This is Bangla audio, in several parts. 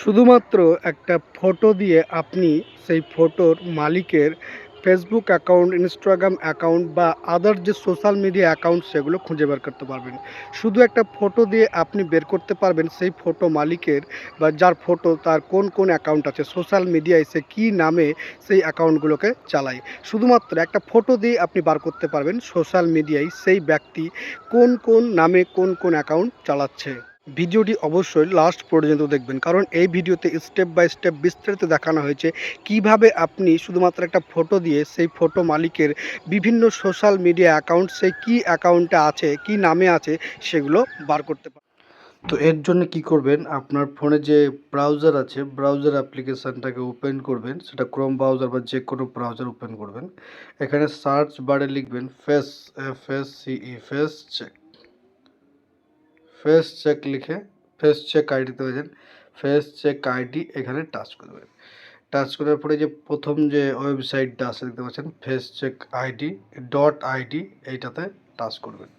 শুধুমাত্র একটা ফটো দিয়ে আপনি সেই ফটোর মালিকের ফেসবুক অ্যাকাউন্ট ইনস্টাগ্রাম অ্যাকাউন্ট বা আদার যে সোশ্যাল মিডিয়া অ্যাকাউন্ট সেগুলো খুঁজে বের করতে পারবেন। শুধু একটা ফটো দিয়ে আপনি বের করতে পারবেন সেই ফটো মালিকের বা যার ফটো তার কোন কোন অ্যাকাউন্ট আছে সোশ্যাল মিডিয়ায় সে কী নামে সেই অ্যাকাউন্টগুলোকে চালায়। শুধুমাত্র একটা ফটো দিয়ে আপনি বার করতে পারবেন সোশ্যাল মিডিয়ায় সেই ব্যক্তি কোন কোন নামে কোন কোন অ্যাকাউন্ট চালাচ্ছে। ভিডিওটি অবশ্যই লাস্ট পর্যন্ত দেখবেন। কারণ এই ভিডিওতে স্টেপ বাই স্টেপ বিস্তারিত দেখানো হয়েছে। কীভাবে আপনি শুধুমাত্র একটা ফটো দিয়ে সেই ফটো মালিকের বিভিন্ন সোশ্যাল মিডিয়া অ্যাকাউন্ট সে কী অ্যাকাউন্টে আছে, কি নামে আছে, সেগুলো বার করতে পারেন তো এর জন্য কি করবেন? আপনার ফোনে যে ব্রাউজার আছে ব্রাউজার অ্যাপ্লিকেশানটাকে ওপেন করবেন। সেটা ক্রোম ব্রাউজার বা যে কোনো ব্রাউজার ওপেন করবেন। এখানে সার্চ বারে লিখবেন face F S C E face check face check লিখে ফেস চেক আইডিতে যান ফেস চেক আইডি এখানে টাচ করবেন টাচ করার পরে যে প্রথম যে ওয়েবসাইটটা আছে, দেখতে পাচ্ছেন? Face check ID dot ID এইটাতে টাচ করবেন।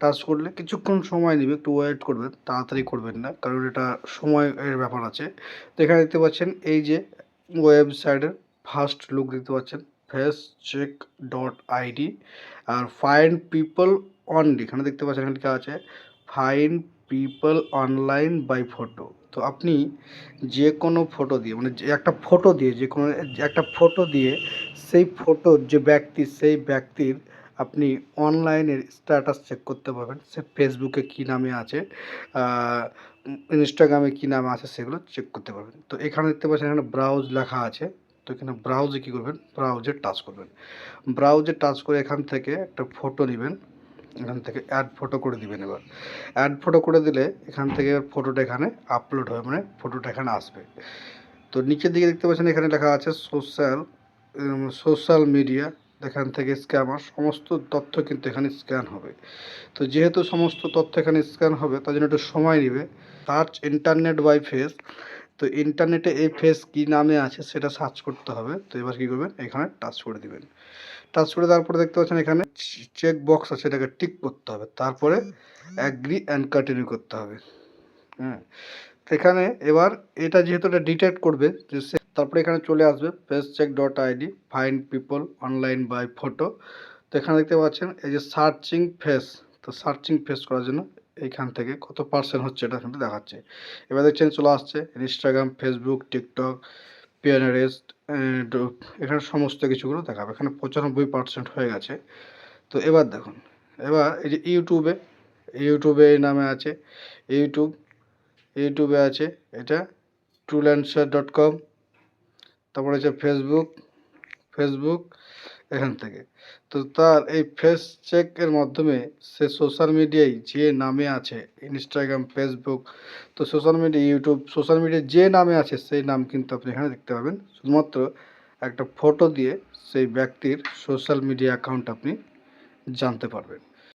টাচ করলে কিছুক্ষণ সময় নেবে, একটু ওয়েট করবেন, তাড়াতাড়ি করবেন না, কারণ এটা সময়ের ব্যাপার আছে। তো এখানে দেখতে পাচ্ছেন, এই যে ওয়েবসাইটের ফার্স্ট লুক দেখতে পাচ্ছেন। ফেস চেক ডট আইডি আর ফাইন্ড পিপল অনলি এখানে দেখতে পাচ্ছেন এখানে লেখা আছে find people online by photo তো আপনি যে কোনো ফটো দিয়ে মানে যে একটা ফটো দিয়ে যে কোনো একটা ফটো দিয়ে সেই ফটোর যে ব্যক্তি, সেই ব্যক্তির আপনি অনলাইনের স্ট্যাটাস চেক করতে পারবেন। সে ফেসবুকে কী নামে আছে ইনস্টাগ্রামে কী নামে আছে সেগুলো চেক করতে পারবেন। তো এখানে দেখতে পাচ্ছেন, এখানে ব্রাউজ লেখা আছে। তো এখানে ব্রাউজে কী করবেন? ব্রাউজে টাচ করবেন। ব্রাউজে টাচ করে এখান থেকে একটা ফটো নেবেন। এখান থেকে অ্যাড ফটো করে দিবেন এবার। অ্যাড ফটো করে দিলে এখান থেকে ফটোটা এখানে আপলোড হবে মানে ফটোটা এখানে আসবে। তো নিচের দিকে দেখতে পাচ্ছেন এখানে লেখা আছে সোশ্যাল সোশ্যাল মিডিয়া এখান থেকে স্ক্যামার সমস্ত তথ্য কিন্তু এখানে স্ক্যান হবে। তো যেহেতু সমস্ত তথ্য এখানে স্ক্যান হবে, তার জন্য একটু সময় নেবে। সার্চ ইন্টারনেট বাই ফেস তো ইন্টারনেটে এই ফেস কী নামে আছে সেটা সার্চ করতে হবে। তো এবার কী করবেন? এখানে টাচ করে দিবেন। টাচ করে তারপরে দেখতে পাচ্ছেন এখানে চেক বক্স আছে, এটাকে টিক করতে হবে। তারপরে অ্যাগ্রি অ্যান্ড কন্টিনিউ করতে হবে। হ্যাঁ। এখানে এবার এটা যেহেতু এটা ডিটেক্ট করবে, যে সে তারপরে এখানে চলে আসবে face check dot ID find people online by photo তো এখানে দেখতে পাচ্ছেন, এই যে সার্চিং ফেস তো সার্চিং ফেস করার জন্য এইখান থেকে কত পার্সেন্ট হচ্ছে এটা কিন্তু দেখাচ্ছে। এবার দেখছেন চলে আসছে ইনস্টাগ্রাম ফেসবুক টিকটক পিয়ানারেস্ট এখানে সমস্ত কিছুগুলো দেখাবে। এখানে পঁচানব্বই পার্সেন্ট হয়ে গেছে। তো এবার দেখুন, এবার এই যে ইউটিউবে ইউটিউবে এই নামে আছে ইউটিউব ইউটিউবে আছে, এটা টুল্যান্সার ডট কম তারপরে আছে ফেসবুক ফেসবুক এখান থেকে। তো তার এই ফেস চেকের মাধ্যমে সে সোশ্যাল মিডিয়ায় যে নামে আছে ইনস্টাগ্রাম ফেসবুক তো social media YouTube social media যে নামে আছে, সেই নাম কিন্তু আপনি এখানে দেখতে পাবেন। শুধুমাত্র একটা ফটো দিয়ে সেই ব্যক্তির সোশ্যাল মিডিয়া অ্যাকাউন্ট আপনি জানতে পারবেন।